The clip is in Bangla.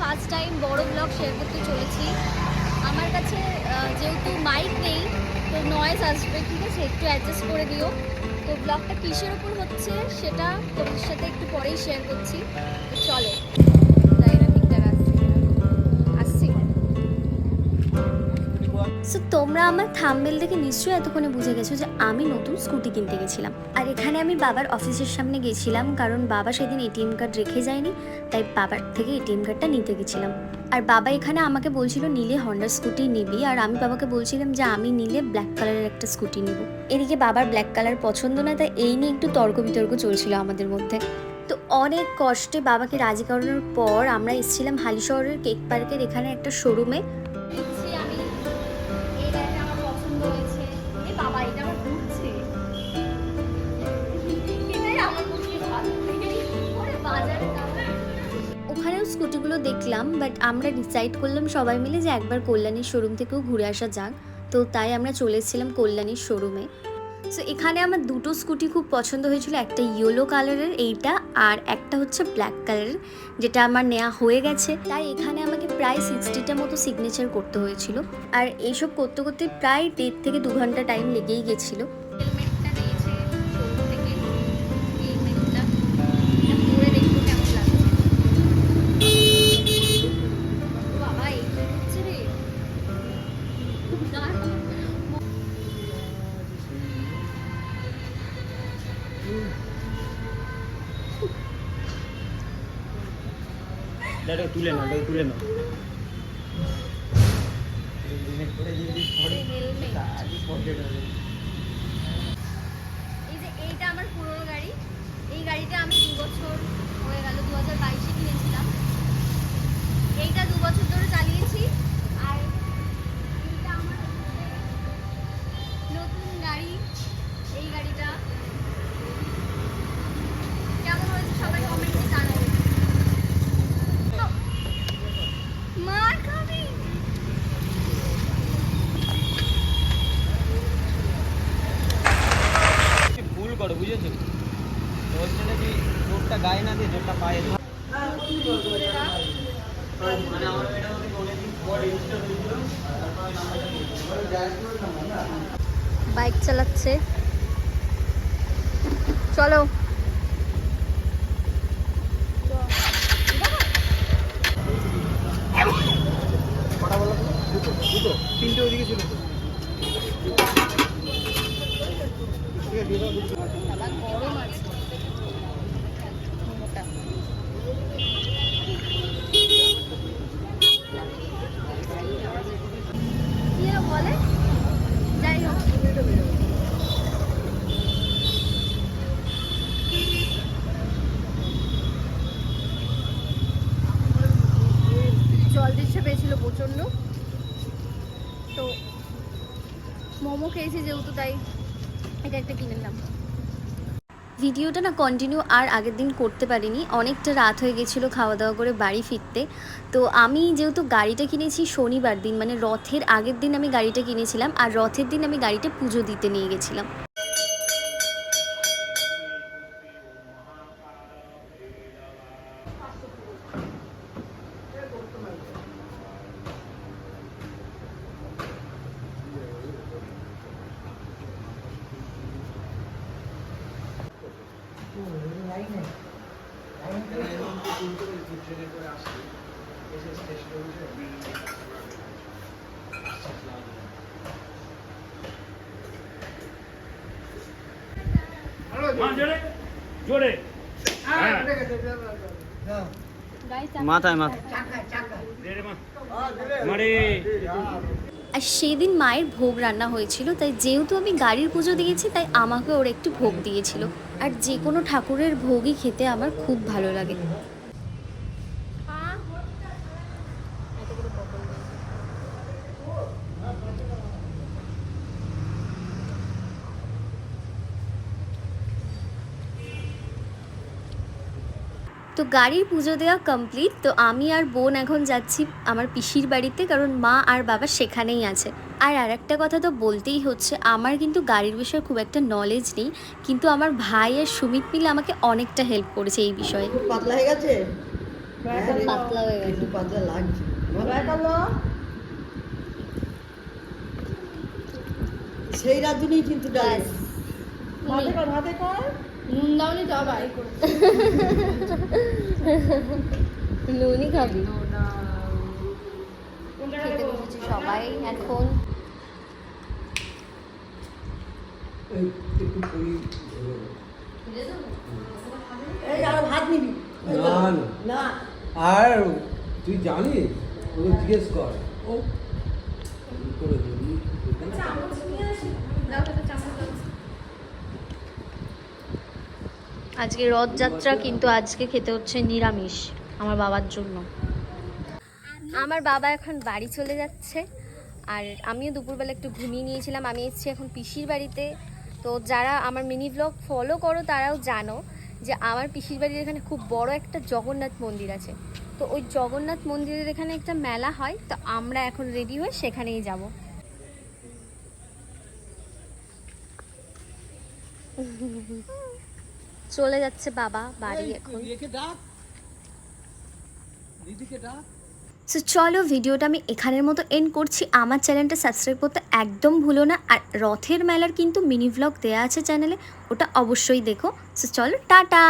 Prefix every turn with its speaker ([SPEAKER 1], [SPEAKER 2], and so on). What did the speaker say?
[SPEAKER 1] ফার্স্ট টাইম বড় ব্লগ শেয়ার করতে চলেছি। আমার কাছে যেহেতু মাইক নেই, তো নয়েজ আসবে, ঠিক আছে? একটু অ্যাডজাস্ট করে দিও। তো ব্লগটা কিসের উপর হচ্ছে, সেটা তোমাদের সাথে একটু পরেই শেয়ার করছি। চলো। সো তোমরা আমার থাম্বেল দেখে নিশ্চয়ই এতক্ষণে বুঝে গেছো যে আমি নতুন স্কুটি কিনতে গেছিলাম। আর এখানে আমি বাবার অফিসের সামনে গেছিলাম কারণ বাবা সেদিন এটিএম কার্ড রেখে যায়নি, তাই বাবার থেকে এটিএম কার্ডটা নিতে গেছিলাম। আর বাবা এখানে আমাকে বলছিল, নিলে হন্ডার স্কুটি নিবি। আর আমি বাবাকে বলছিলাম যে, আমি নিলে ব্ল্যাক কালারের একটা স্কুটি নিব। এদিকে বাবার ব্ল্যাক কালার পছন্দ না, তাই এই নিয়ে একটু তর্ক বিতর্ক চলছিল আমাদের মধ্যে। তো অনেক কষ্টে বাবাকে রাজি করানোর পর আমরা এসেছিলাম হালি শহরের কেক পার্কের এখানে একটা শোরুমে। দেখলাম বাট আমরা ডিসাইড করলাম সবাই মিলে যে একবার কল্যাণীর শোরুম থেকেও ঘুরে আসা যাক। তো তাই আমরা চলে এসেছিলাম কল্যাণীর শোরুমে সো এখানে আমার দুটো স্কুটি খুব পছন্দ হয়েছিল, একটা ইয়েলো কালারের এইটা আর একটা হচ্ছে ব্ল্যাক কালারের যেটা আমার নেওয়া হয়ে গেছে। তাই এখানে আমাকে প্রায় সিক্সটিটা মতো সিগনেচার করতে হয়েছিল। আর এইসব করতে করতে প্রায় দেড় থেকে দু ঘণ্টা টাইম লেগেই গেছিল। দাঁড়া
[SPEAKER 2] তুলে নাও দাঁড়া তুলে নাও।
[SPEAKER 1] এই যে এইটা আমার পুরনো গাড়ি। এই গাড়িটা আমি দু বছর হয়ে গেল, দু হাজার বাইশে কিনেছিলাম। এইটা দু বছর ধরে চালিয়েছি আর এইটা আমার হচ্ছে নতুন গাড়ি এই গাড়িটা কেমন হয়েছে সবাই কমেন্টে জানাবে মার খাবি
[SPEAKER 2] ভুল করো বুঝেছ তো ওর জন্য তুই জোরটা গায়ে না দিয়ে জোরটা পায়ে ধর।
[SPEAKER 1] বাইক চালাচ্ছে। চলো
[SPEAKER 2] কটা বলো তো? দুটো দুটো তিনটে ওইদিকে ছিল তো ঠিক আছে দিয়ে দাও দুটো।
[SPEAKER 1] বাবা গরম আছে মোমোটা। কি যেন বলে যাই হোক জল দিচ্ছে পেয়েছিল প্রচণ্ড তো মোমো খেয়েছি যেহেতু, তাই এটা একটা কিনে নিলাম। ভিডিওটা না কন্টিনিউ আর আগের দিন করতে পারিনি। অনেকটা রাত হয়ে গেছিল খাওয়া দাওয়া করে বাড়ি ফিরতে। তো আমি যেহেতু গাড়িটা কিনেছি শনিবার দিন মানে রথের আগের দিন আমি গাড়িটা কিনেছিলাম, আর রথের দিন আমি গাড়িটা পুজো দিতে নিয়ে গেছিলাম।
[SPEAKER 3] মা জোরে জোরে হ্যাঁ
[SPEAKER 1] আর সেই দিন মায়ের ভোগ রান্না হয়েছিল, তাই যেহেতু আমি গাড়ির পুজো দিয়েছি, তাই আমাকে ওর একটু ভোগ দিয়েছিল। আর যে কোনো ঠাকুরের ভোগই খেতে আমার খুব ভালো লাগে। তো গাড়ির পুজো দেওয়া কমপ্লিট তো আমি আর বোন এখন যাচ্ছি আমার পিসির বাড়িতে কারণ মা আর বাবা সেখানেই আছে। আর আর একটা কথা তো বলতেই হচ্ছে আমার কিন্তু গাড়ির বিষয়ে খুব একটা নলেজ নেই কিন্তু আমার ভাই আর সুমিত মিলে আমাকে অনেকটা হেল্প করেছে এই বিষয়ে।
[SPEAKER 4] পাতলা হয়ে গেছে?
[SPEAKER 5] পাতলা হয়ে গেছে।
[SPEAKER 4] পাতলা লাগছে। সেই রাঁধুনি কিন্তু ডাল
[SPEAKER 5] ব্যাস। নুনই খাবি। খেতে বসেছে সবাই এখন।
[SPEAKER 4] আর ভাত নিবি।
[SPEAKER 6] না না
[SPEAKER 4] না।
[SPEAKER 6] আর তুই জানিস? ওকে জিজ্ঞেস কর। ও করে দিবি।
[SPEAKER 5] আজকে রথযাত্রা, কিন্তু আজকে খেতে হচ্ছে নিরামিষ আমার বাবার জন্য। আমার বাবা এখন বাড়ি চলে যাচ্ছে, আর আমিও দুপুরবেলা একটু ঘুমিয়ে নিয়েছিলাম। আমি এসেছি এখন পিসির বাড়িতে। তো যারা আমার মিনি ব্লগ ফলো করো, তারাও জানো যে আমার পিসির বাড়ির এখানে খুব বড় একটা জগন্নাথ মন্দির আছে। তো ওই জগন্নাথ মন্দিরের এখানে একটা মেলা হয়, তো আমরা এখন রেডি হয়ে সেখানেই যাব। চলে যাচ্ছে বাবা বাড়ি এখন। সো চলো ভিডিওটা আমি এখানের মতো এন্ড করছি। আমার চ্যানেলটা সাবস্ক্রাইব করতে একদম ভুলো না। আর রথের মেলার কিন্তু মিনি ভ্লগ দেওয়া আছে চ্যানেলে ওটা অবশ্যই দেখো। সো চলো টাটা!